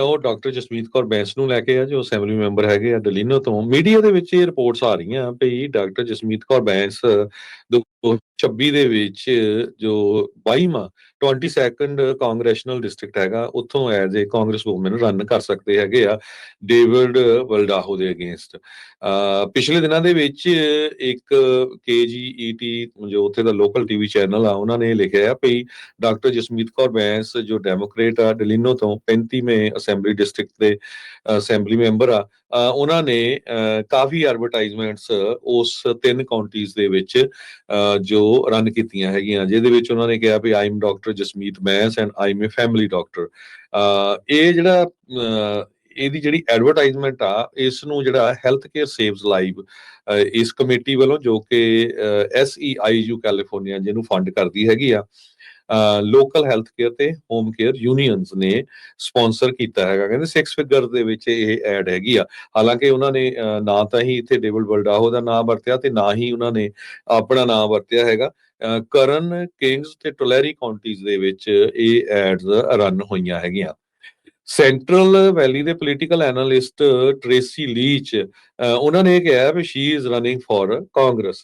ਉਹ ਡਾਕਟਰ ਜਸਮੀਤ ਕੌਰ ਬੈਂਸ ਨੂੰ ਲੈ ਕੇ ਆ ਜੋ ਅਸੈਂਬਲੀ ਮੈਂਬਰ ਹੈਗੇ ਆ ਡਲੀਨੋ ਤੋਂ। ਮੀਡੀਆ ਦੇ ਵਿੱਚ ਇਹ ਰਿਪੋਰਟਸ ਆ ਰਹੀਆਂ ਵੀ ਡਾਕਟਰ ਜਸਮੀਤ ਕੌਰ ਬੈਂਸ 2026 ਦੇ ਵਿੱਚ ਜੋ 22ਵਾਂ 22nd ਕਾਂਗਰੈਸ਼ਨਲ ਡਿਸਟ੍ਰਿਕਟ ਹੈਗਾ, ਉੱਥੋਂ as a congresswoman run ਕਰ ਸਕਦੇ ਹੈਗੇ ਆ ਡੇਵਿਡ ਵਲਡਾਹੋ ਦੇ ਅਗੇਂਸਟ ਪਿਛਲੇ ਦਿਨਾਂ ਦੇ ਵਿੱਚ ਇੱਕ ਕੇਜੀਈਟੀ ਜੋ ਉੱਥੇ ਦਾ ਲੋਕਲ ਟੀਵੀ ਚੈਨਲ ਆ, ਉਹਨਾਂ ਨੇ ਲਿਖਿਆ ਆ ਵੀ ਡਾਕਟਰ ਜਸਮੀਤ ਕੌਰ ਬੈਂਸ ਜੋ ਡੈਮੋਕ੍ਰੇਟ ਆ ਡਲੀਨੋ ਤੋਂ 35ਵੇਂ ਅਸੈਂਬਲੀ ਡਿਸਟ੍ਰਿਕਟ ਦੇ ਅਸੈਂਬਲੀ ਮੈਂਬਰ ਆ ਉਹਨਾਂ ਨੇ ਕਾਫੀ ਐਡਵਰਟਾਈਜ਼ਮੈਂਟਸ ਉਸ ਤਿੰਨ ਕਾਉਂਟੀਜ਼ ਦੇ ਵਿੱਚ ਜੋ ਜੋ ਰਨ ਕੀਤੀਆਂ ਹੈਗੀਆਂ, ਜਿਹਦੇ ਵਿੱਚ ਉਹਨਾਂ ਨੇ ਕਿਹਾ ਵੀ I am doctor Jasmeet Bains and I am a family doctor ਇਹ ਜਿਹੜਾ ਇਹਦੀ ਜਿਹੜੀ ਐਡਵਰਟਾਈਜ਼ਮੈਂਟ ਆ, ਇਸ ਨੂੰ ਜਿਹੜਾ ਹੈਲਥ ਕੇਅਰ ਸੇਵਸ ਲਾਈਵ ਇਸ ਕਮੇਟੀ ਵੱਲੋਂ ਜੋ ਕਿ ਐਸਈਆਈਯੂ ਕੈਲੀਫੋਰਨੀਆ ਜਿਹਨੂੰ ਫੰਡ ਕਰਦੀ ਹੈਗੀ ਆ ਲੋਕਲ ਹੈਲਥ ਕੇਅਰ ਤੇ ਹੋਮ ਕੇਅਰ ਯੂਨੀਅਨਸ ਨੇ ਸਪਾਂਸਰ ਕੀਤਾ ਹੈਗਾ। ਕਹਿੰਦੇ 6 ਫਿਗਰ ਦੇ ਵਿੱਚ ਇਹ ਐਡ ਹੈਗੀ ਆ। ਹਾਲਾਂਕਿ ਉਹਨਾਂ ਨੇ ਨਾ ਤਾਂ ਹੀ ਇੱਥੇ ਡੇਵਿਡ ਬਲਡਾਹੋ ਦਾ ਨਾਮ ਵਰਤਿਆ ਤੇ ਨਾ ਹੀ ਉਹਨਾਂ ਨੇ ਆਪਣਾ ਨਾਮ ਵਰਤਿਆ ਹੈਗਾ। ਕਰਨ ਕਿੰਗਸ ਤੇ ਟੋਲੈਰੀ ਕਾਉਂਟੀਜ਼ ਦੇ ਵਿੱਚ ਇਹ ਐਡਸ ਰਨ ਹੋਈਆਂ ਹੈਗੀਆਂ। ਸੈਂਟਰਲ ਵੈਲੀ ਦੇ ਪੋਲੀਟੀਕਲ ਐਨਾਲਿਸਟ ਟ੍ਰੇਸੀ ਲੀਚ ਉਹਨਾਂ ਨੇ ਇਹ ਕਿਹਾ ਵੀ she is running for Congress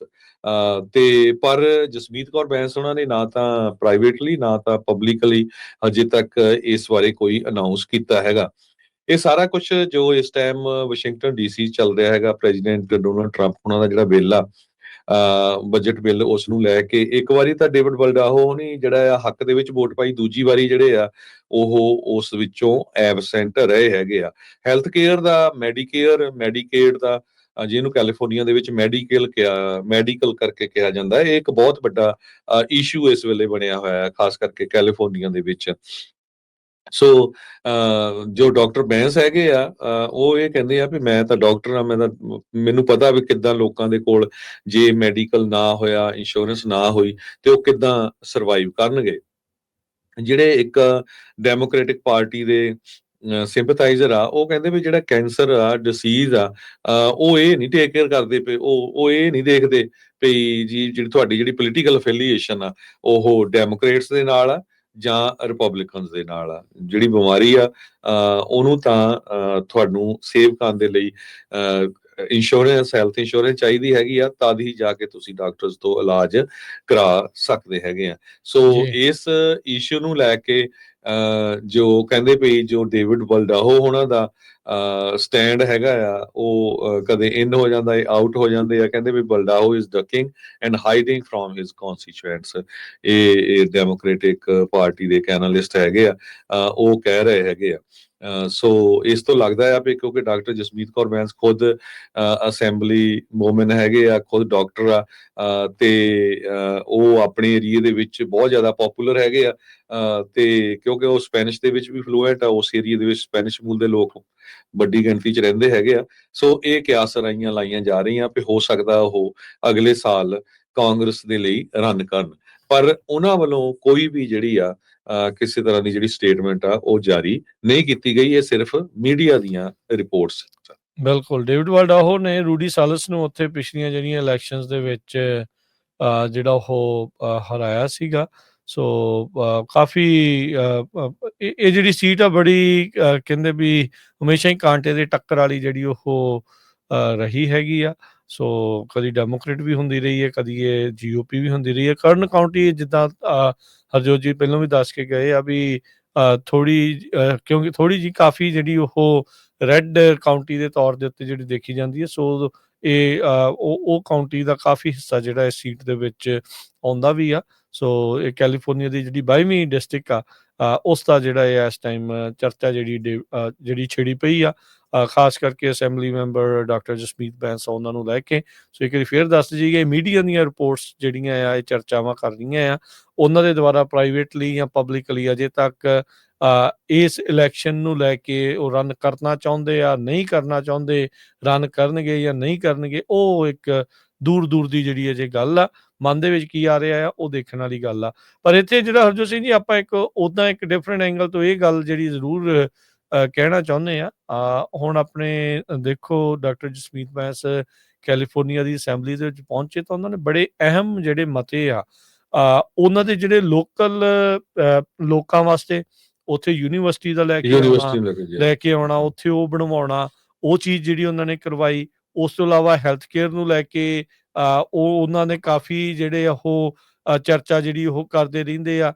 ਤੇ ਪਰ ਜਸਮੀਤ ਕੌਰ ਬੈਂਸ ਉਹਨਾਂ ਨੇ ਨਾ ਤਾਂ ਪ੍ਰਾਈਵੇਟਲੀ ਨਾ ਤਾਂ ਪਬਲਿਕਲੀ ਅਜੇ ਤੱਕ ਇਸ ਬਾਰੇ ਕੋਈ ਅਨਾਉਂਸ ਕੀਤਾ ਹੈਗਾ। ਇਹ ਸਾਰਾ ਕੁਝ ਜੋ ਇਸ ਟਾਈਮ ਵਾਸ਼ਿੰਗਟਨ ਡੀਸੀ ਚੱਲ ਰਿਹਾ ਹੈਗਾ ਪ੍ਰੈਜ਼ੀਡੈਂਟ ਡੋਨਲਡ ਟਰੰਪ ਉਹਨਾਂ ਦਾ ਜਿਹੜਾ ਬਿੱਲ ਬਜਟ ਬਿੱਲ ਉਸ ਨੂੰ ਲੈ ਕੇ ਇੱਕ ਵਾਰੀ ਤਾਂ ਡੇਵਿਡ ਬਲਡਾਹੋ ਨੇ ਜਿਹੜਾ ਆ ਹੱਕ ਦੇ ਵਿੱਚ ਵੋਟ ਪਾਈ, ਦੂਜੀ ਵਾਰੀ ਜਿਹੜੇ ਆ ਉਹ ਉਸ ਵਿੱਚੋਂ ਐਬਸੈਂਟ ਰਹੇ ਹੈਗੇ ਆ। ਹੈਲਥ ਕੇਅਰ ਦਾ ਮੈਡੀਕੇਅਰ ਮੈਡੀਕੇਡ ਦਾ ਜਿਹਨੂੰ ਕੈਲੀਫੋਰਨੀਆ ਦੇ ਵਿੱਚ ਮੈਡੀਕਲ ਕਿਹਾ ਮੈਡੀਕਲ ਕਰਕੇ ਕਿਹਾ ਜਾਂਦਾ ਹੈ ਇਹ ਇੱਕ ਬਹੁਤ ਵੱਡਾ ਇਸ਼ੂ ਇਸ ਵੇਲੇ ਬਣਿਆ ਹੋਇਆ ਹੈ ਖਾਸ ਕਰਕੇ ਕੈਲੀਫੋਰਨੀਆ ਦੇ ਵਿੱਚ। ਸੋ ਅ, ਜੋ ਡਾਕਟਰ ਬੈਂਸ ਹੈਗੇ ਆ ਉਹ ਇਹ ਕਹਿੰਦੇ ਆ ਵੀ ਮੈਂ ਤਾਂ ਡਾਕਟਰ ਆ ਮੈਂ ਤਾਂ ਮੈਨੂੰ ਪਤਾ ਵੀ ਕਿੱਦਾਂ ਲੋਕਾਂ ਦੇ ਕੋਲ ਜੇ ਮੈਡੀਕਲ ਨਾ ਹੋਇਆ ਇੰਸ਼ੋਰੈਂਸ ਨਾ ਹੋਈ ਤੇ ਉਹ ਕਿੱਦਾਂ ਸਰਵਾਈਵ ਕਰਨਗੇ। ਜਿਹੜੇ ਇੱਕ ਡੈਮੋਕ੍ਰੈਟਿਕ ਪਾਰਟੀ ਦੇ ਸਿੰਪਥਾਈਜ਼ਰ ਆ ਉਹ ਕਹਿੰਦੇ ਵੀ ਜਿਹੜਾ ਕੈਂਸਰ ਆ ਡਿਸੀਜ਼ ਆ ਉਹ ਇਹ ਨਹੀਂ ਟੇਕ ਕੇਅਰ ਕਰਦੇ ਪਏ ਉਹ ਉਹ ਇਹ ਨਹੀਂ ਦੇਖਦੇ ਵੀ ਜੀ ਜਿਹੜੀ ਤੁਹਾਡੀ ਜਿਹੜੀ ਪੋਲੀਟੀਕਲ ਅਫੀਲੀਏਸ਼ਨ ਆ ਉਹ ਡੈਮੋਕ੍ਰੇਟਸ ਦੇ ਨਾਲ ਆ ਜਾਂ ਰਿਪਬਲਿਕਨਸ ਦੇ ਨਾਲ ਆ, ਜਿਹੜੀ ਬਿਮਾਰੀ ਆ ਉਹਨੂੰ ਤਾਂ ਤੁਹਾਨੂੰ ਸੇਵ ਕਰਨ ਦੇ ਲਈ ਇੰਸ਼ੋਰੈਂਸ ਹੈਲਥ ਇੰਸ਼ੋਰੈਂਸ ਚਾਹੀਦੀ ਹੈਗੀ ਆ ਤਦ ਹੀ ਜਾ ਕੇ ਤੁਸੀਂ ਡਾਕਟਰਸ ਤੋਂ ਇਲਾਜ ਕਰਾ ਸਕਦੇ ਹੈਗੇ ਆ। ਸੋ। ਇਸ ਇਸ਼ੂ ਨੂੰ ਲੈ ਕੇ ਜੋ ਕਹਿੰਦੇ ਵੀ ਜੋ ਡੇਵਿਡ ਬਲਡਾਹੋ ਉਹਨਾਂ ਦਾ ਸਟੈਂਡ ਹੈਗਾ ਆ ਉਹ ਕਦੇ ਇਨ ਹੋ ਜਾਂਦਾ ਹੈ ਆਊਟ ਹੋ ਜਾਂਦੇ ਆ। ਕਹਿੰਦੇ ਵੀ Valadao is ducking and hiding from his constituents ਇਹ ਡੈਮੋਕ੍ਰੈਟਿਕ ਪਾਰਟੀ ਦੇ ਐਨਾਲਿਸਟ ਹੈਗੇ ਆ ਉਹ ਕਹਿ ਰਹੇ ਹੈਗੇ ਆ। ਸੋ ਇਸ ਤੋਂ ਲੱਗਦਾ ਹੈ ਵੀ ਕਿਉਂਕਿ ਡਾਕਟਰ ਜਸਮੀਤ ਕੌਰ ਬੈਂਸ ਖੁਦ ਅਸੈਂਬਲੀ ਵੂਮਨ ਹੈਗੇ ਆ, ਖੁਦ ਡਾਕਟਰ ਆ ਤੇ ਉਹ ਆਪਣੇ ਏਰੀਏ ਦੇ ਵਿੱਚ ਬਹੁਤ ਜ਼ਿਆਦਾ ਪਪੂਲਰ ਹੈਗੇ ਆ ਤੇ ਕਿਉਂਕਿ ਉਹ ਸਪੈਨਿਸ਼ ਦੇ ਵਿੱਚ ਵੀ ਫਲੂਐਂਟ ਆ, ਉਸ ਏਰੀਏ ਦੇ ਵਿੱਚ ਸਪੈਨਿਸ਼ ਮੂਲ ਦੇ ਲੋਕ ਵੱਡੀ ਗਿਣਤੀ 'ਚ ਰਹਿੰਦੇ ਹੈਗੇ ਆ। ਸੋ ਇਹ ਕਿਆਸ ਰਾਈਆਂ ਲਾਈਆਂ ਜਾ ਰਹੀਆਂ ਵੀ ਹੋ ਸਕਦਾ ਉਹ ਅਗਲੇ ਸਾਲ ਕਾਂਗਰਸ ਦੇ ਲਈ ਰਨ ਕਰਨ। ਪਰ ਉਹਨਾਂ ਵੱਲੋਂ ਕੋਈ ਵੀ ਜਿਹੜੀ ਆ ਕਿਸੇ ਤਰ੍ਹਾਂ ਦੀ ਜਿਹੜੀ ਸਟੇਟਮੈਂਟ ਆ, ਉਹ ਜਾਰੀ ਨਹੀਂ ਕੀਤੀ ਗਈ। ਇਹ ਸਿਰਫ ਮੀਡੀਆ ਦੀਆਂ ਰਿਪੋਰਟਸ ਬਿਲਕੁਲ। ਡੇਵਿਡ ਵਾਲਡਾਹੋ ਨੇ ਰੂਡੀ ਸਾਲਸ ਨੂੰ ਉੱਥੇ ਪਿਛਲੀਆਂ ਜਿਹੜੀਆਂ ਇਲੈਕਸ਼ਨਸ ਦੇ ਵਿੱਚ ਜਿਹੜਾ ਉਹ ਹਰਾਇਆ ਸੀਗਾ। ਸੋ ਕਾਫੀ ਇਹ ਜਿਹੜੀ ਸੀਟ ਆ ਬੜੀ ਕਹਿੰਦੇ ਵੀ ਹਮੇਸ਼ਾ ਹੀ ਕਾਂਟੇ ਦੇ ਟੱਕਰ ਵਾਲੀ ਜਿਹੜੀ ਉਹ ਰਹੀ ਹੈਗੀ ਆ। ਸੋ ਕਦੀ ਡੈਮੋਕ੍ਰੇਟ ਵੀ ਹੁੰਦੀ ਰਹੀ ਹੈ, ਕਦੀ ਇਹ ਜੀਓਪੀ ਵੀ ਹੁੰਦੀ ਰਹੀ ਹੈ। ਕਰਨ ਕਾਉਂਟੀ ਜਿੱਦਾਂ ਹਰਜੋਤ ਜੀ ਪਹਿਲਾਂ ਵੀ ਦੱਸ ਕੇ ਗਏ ਆ ਵੀ ਥੋੜੀ ਕਿਉਂਕਿ ਥੋੜੀ ਜੀ ਕਾਫੀ ਜਿਹੜੀ ਉਹ ਰੈੱਡ ਕਾਉਂਟੀ ਦੇ ਤੌਰ ਦੇ ਉੱਤੇ ਜਿਹੜੀ ਦੇਖੀ ਜਾਂਦੀ ਹੈ ਸੋ ਇਹ ਉਹ ਉਹ ਕਾਉਂਟੀ ਦਾ ਕਾਫੀ ਹਿੱਸਾ ਜਿਹੜਾ ਇਸ ਸੀਟ ਦੇ ਵਿੱਚ ਆਉਂਦਾ ਵੀ ਆ। ਸੋ ਇਹ ਕੈਲੀਫੋਰਨੀਆ ਦੀ ਜਿਹੜੀ 22ਵੀਂ ਡਿਸਟ੍ਰਿਕਟ ਆ ਅ, ਉਸ ਦਾ ਜਿਹੜਾ ਇਹ ਇਸ ਟਾਈਮ ਚਰਚਾ ਜਿਹੜੀ ਡੇ- ਜਿਹੜੀ ਛਿੜੀ ਪਈ ਆ। ਖਾਸ ਕਰਕੇ assembly member doctor Jasmeet Bains ਉਹਨਾਂ ਨੂੰ ਲੈ ਕੇ। ਸੋ ਇੱਕ ਵਾਰੀ ਫੇਰ ਦੱਸ ਦਈਏ ਮੀਡੀਆ ਦੀਆਂ ਰਿਪੋਰਟਸ ਜਿਹੜੀਆਂ ਆ ਇਹ ਚਰਚਾਵਾਂ ਕਰ ਰਹੀਆਂ ਆ। ਉਹਨਾਂ ਦੇ ਦੁਆਰਾ ਪ੍ਰਾਈਵੇਟਲੀ ਜਾਂ ਪਬਲਿਕਲੀ ਅਜੇ ਤੱਕ ਇਸ ਇਲੈਕਸ਼ਨ ਨੂੰ ਲੈ ਕੇ ਉਹ ਰਨ ਕਰਨਾ ਚਾਹੁੰਦੇ ਆ, ਨਹੀਂ ਕਰਨਾ ਚਾਹੁੰਦੇ ਰਨ ਕਰਨਗੇ ਜਾਂ ਨਹੀਂ ਕਰਨਗੇ, ਉਹ ਇੱਕ ਦੂਰ ਦੂਰ ਦੀ ਜਿਹੜੀ ਅਜੇ ਗੱਲ ਆ, ਮਨ ਦੇ ਵਿੱਚ ਕੀ ਆ ਰਿਹਾ ਆ, ਉਹ ਦੇਖਣ ਵਾਲੀ ਗੱਲ ਆ। ਪਰ ਇੱਥੇ ਜਿਹੜਾ ਹਰਜੋਤ ਸਿੰਘ ਜੀ, ਆਪਾਂ ਇੱਕ ਉਦਾਂ ਇੱਕ ਡਿਫਰੈਂਟ ਐਂਗਲ ਤੋਂ ਇਹ ਗੱਲ ਜਿਹੜੀ ਜ਼ਰੂਰ ਕਹਿਣਾ ਚਾਹੁੰਦੇ ਆ ਹੁਣ ਆਪਣੇ ਦੇਖੋ ਡਾਕਟਰ ਜਸਮੀਤ ਬੈਂਸ ਕੈਲੀਫੋਰਨੀਆ ਦੀ ਅਸੈਂਬਲੀ ਦੇ ਵਿੱਚ ਪਹੁੰਚੇ ਤਾਂ ਉਹਨਾਂ ਨੇ ਬੜੇ ਅਹਿਮ ਜਿਹੜੇ ਮਤੇ ਆ ਉਹਨਾਂ ਦੇ ਜਿਹੜੇ ਲੋਕਲ ਲੋਕਾਂ ਵਾਸਤੇ ਉੱਥੇ ਯੂਨੀਵਰਸਿਟੀ ਦਾ ਲੈ ਕੇ ਯੂਨੀਵਰਸਿਟੀ ਲੈ ਕੇ ਲੈ ਕੇ ਆਉਣਾ ਉੱਥੇ ਉਹ ਬਣਵਾਉਣਾ ਉਹ ਚੀਜ਼ ਜਿਹੜੀ ਉਹਨਾਂ ਨੇ ਕਰਵਾਈ ਉਸ ਤੋਂ ਇਲਾਵਾ ਹੈਲਥ ਕੇਅਰ ਨੂੰ ਲੈ ਕੇ ਉਹ ਉਹਨਾਂ ਨੇ ਕਾਫੀ ਜਿਹੜੇ ਆ ਉਹ ਚਰਚਾ ਜਿਹੜੀ ਉਹ ਕਰਦੇ ਰਹਿੰਦੇ ਆ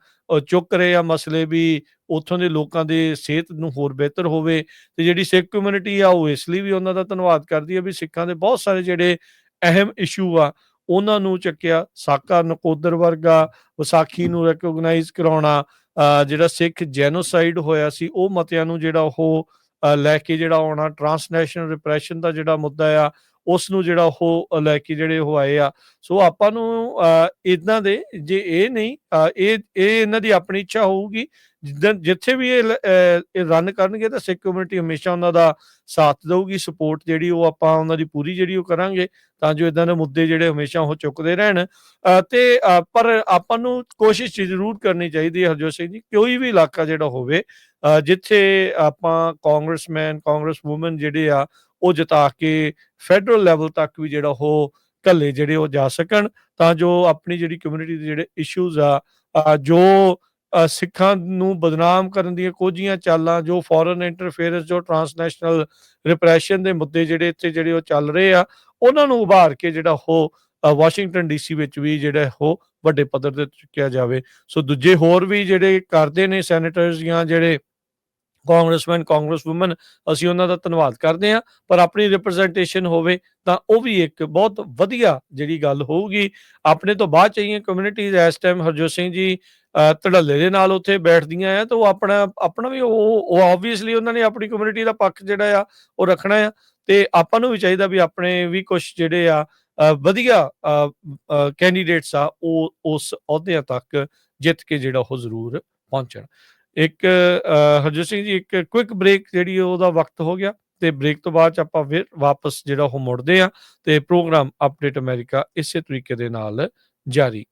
ਚੁੱਕ ਰਹੇ ਆ ਮਸਲੇ ਵੀ ਉੱਥੋਂ ਦੇ ਲੋਕਾਂ ਦੇ ਸਿਹਤ ਨੂੰ ਹੋਰ ਬਿਹਤਰ ਹੋਵੇ ਤੇ ਜਿਹੜੀ ਸਿੱਖ ਕਮਿਊਨਿਟੀ ਆ ਉਹ ਇਸ ਲਈ ਵੀ ਉਹਨਾਂ ਦਾ ਧੰਨਵਾਦ ਕਰਦੀ ਹੈ ਵੀ ਸਿੱਖਾਂ ਦੇ ਬਹੁਤ ਸਾਰੇ ਜਿਹੜੇ ਅਹਿਮ ਇਸ਼ੂ ਆ ਉਹਨਾਂ ਨੂੰ ਚੱਕਿਆ ਸਾਕਾ ਨਕੋਦਰ ਵਰਗਾ ਵਿਸਾਖੀ ਨੂੰ ਰੈਕੋਗਨਾਈਜ਼ ਕਰਾਉਣਾ ਜਿਹੜਾ ਸਿੱਖ ਜੈਨੋਸਾਈਡ ਹੋਇਆ ਸੀ, ਉਹ ਮਤਿਆਂ ਨੂੰ ਜਿਹੜਾ ਉਹ ਲੈ ਕੇ ਜਿਹੜਾ ਆਉਣਾ, ਟਰਾਂਸਨੈਸ਼ਨਲ ਰਿਪਰੈਸ਼ਨ ਦਾ ਜਿਹੜਾ ਮੁੱਦਾ ਆ, ਉਸ ਨੂੰ ਜਿਹੜਾ ਉਹ ਲੈ ਕੇ ਜਿਹੜੇ ਉਹ ਆਏ ਆ। ਸੋ ਆਪਾਂ ਨੂੰ ਇਦਾਂ ਦੇ, ਜੇ ਇਹ ਨਹੀਂ ਇਹ ਇਹ ਇਹਨਾਂ ਦੀ ਆਪਣੀ ਇੱਛਾ ਹੋਊਗੀ ਜਿੱਥੇ ਵੀ ਇਹ ਇਹ ਰਨ ਕਰਨਗੇ ਤਾਂ ਸਿੱਖ ਕਮਿਊਨਿਟੀ ਹਮੇਸ਼ਾ ਉਹਨਾਂ ਦਾ ਸਾਥ ਦੇਊਗੀ ਸਪੋਰਟ ਜਿਹੜੀ ਉਹ ਆਪਾਂ ਉਹਨਾਂ ਦੀ ਪੂਰੀ ਜਿਹੜੀ ਉਹ ਕਰਾਂਗੇ ਤਾਂ ਜੋ ਇਦਾਂ ਦੇ ਮੁੱਦੇ ਜਿਹੜੇ ਹਮੇਸ਼ਾ ਉਹ ਚੁੱਕਦੇ ਰਹਿਣ। ਅ, ਤੇ ਪਰ ਆਪਾਂ ਨੂੰ ਕੋਸ਼ਿਸ਼ ਜ਼ਰੂਰ ਕਰਨੀ ਚਾਹੀਦੀ ਹੈ ਹਰਜੋਤ ਸਿੰਘ ਜੀ ਕੋਈ ਵੀ ਇਲਾਕਾ ਜਿਹੜਾ ਹੋਵੇ ਜਿੱਥੇ ਆਪਾਂ ਕਾਂਗਰਸਮੈਨ ਕਾਂਗਰਸ ਵੂਮਨ ਜਿਹੜੇ ਆ ਉਹ ਜਿਤਾ ਕੇ ਫੈਡਰਲ ਲੈਵਲ ਤੱਕ ਵੀ ਜਿਹੜਾ ਉਹ ਕੱਲੇ ਜਿਹੜੇ ਉਹ ਜਾ ਸਕਣ ਤਾਂ ਜੋ ਆਪਣੀ ਜਿਹੜੀ ਕਮਿਊਨਿਟੀ ਦੇ ਜਿਹੜੇ ਇਸ਼ੂਜ਼ ਆ ਜੋ ਸਿੱਖਾਂ ਨੂੰ ਬਦਨਾਮ ਕਰਨ ਦੀਆਂ ਕੋਝੀਆਂ ਚਾਲਾਂ ਜੋ ਫੋਰਨ ਇੰਟਰਫੇਰੈਂਸ ਜੋ ਟਰਾਂਸਨੈਸ਼ਨਲ ਰਿਪਰੈਸ਼ਨ ਦੇ ਮੁੱਦੇ ਜਿਹੜੇ ਇੱਥੇ ਜਿਹੜੇ ਉਹ ਚੱਲ ਰਹੇ ਆ ਉਹਨਾਂ ਨੂੰ ਉਭਾਰ ਕੇ ਜਿਹੜਾ ਉਹ ਅ, ਵਾਸ਼ਿੰਗਟਨ ਡੀਸੀ ਵਿੱਚ ਵੀ ਜਿਹੜਾ ਉਹ ਵੱਡੇ ਪੱਧਰ ਤੇ ਚੁੱਕਿਆ ਜਾਵੇ। ਸੋ ਦੂਜੇ ਹੋਰ ਵੀ ਜਿਹੜੇ ਕਰਦੇ ਨੇ ਸੈਨੇਟਰਸ ਜਾਂ ਜਿਹੜੇ ਕਾਂਗਰਸਮੈਨ ਕਾਂਗਰਸ ਵੂਮਨ ਅਸੀਂ ਉਹਨਾਂ ਦਾ ਧੰਨਵਾਦ ਕਰਦੇ ਹਾਂ ਪਰ ਆਪਣੀ ਰਿਪਰੈਜ਼ੈਂਟੇਸ਼ਨ ਹੋਵੇ ਤਾਂ ਉਹ ਵੀ ਇੱਕ ਬਹੁਤ ਵਧੀਆ ਜਿਹੜੀ ਗੱਲ ਹੋਊਗੀ। ਆਪਣੇ ਤੋਂ ਬਾਅਦ ਚਾਹੀਏ ਕਮਿਊਨਿਟੀਜ਼ ਇਸ ਟਾਈਮ ਹਰਜੋਤ ਸਿੰਘ ਜੀ ਧੜੱਲੇ ਦੇ ਨਾਲ ਉੱਥੇ ਬੈਠਦੀਆਂ ਆ ਤਾਂ ਉਹ ਆਪਣਾ ਆਪਣਾ ਵੀ ਉਹ ਉਹ ਆਬਵੀਅਸਲੀ ਉਹਨਾਂ ਨੇ ਆਪਣੀ ਕਮਿਊਨਿਟੀ ਦਾ ਪੱਖ ਜਿਹੜਾ ਆ, ਉਹ ਰੱਖਣਾ ਆ। ਤੇ ਆਪਾਂ ਨੂੰ ਵੀ ਚਾਹੀਦਾ ਵੀ ਆਪਣੇ ਵੀ ਕੁਝ ਜਿਹੜੇ ਆ ਵਧੀਆ ਕੈਂਡੀਡੇਟਸ ਆ, ਉਹ, ਉਸ ਅਹੁਦਿਆਂ ਤੱਕ ਜਿੱਤ ਕੇ ਜਿਹੜਾ ਉਹ ਜ਼ਰੂਰ ਪਹੁੰਚਣ। ਇੱਕ ਹਰਜੋਤ ਸਿੰਘ ਜੀ, ਇੱਕ ਕੁਇਕ ਬ੍ਰੇਕ ਜਿਹੜੀ ਉਹਦਾ ਵਕਤ ਹੋ ਗਿਆ ਤੇ ਬ੍ਰੇਕ ਤੋਂ ਬਾਅਦ 'ਚ ਆਪਾਂ ਫਿਰ ਵਾਪਸ ਜਿਹੜਾ ਉਹ ਮੁੜਦੇ ਆ ਤੇ ਪ੍ਰੋਗਰਾਮ ਅਪਡੇਟ ਅਮਰੀਕਾ ਇਸੇ ਤਰੀਕੇ ਦੇ ਨਾਲ ਜਾਰੀ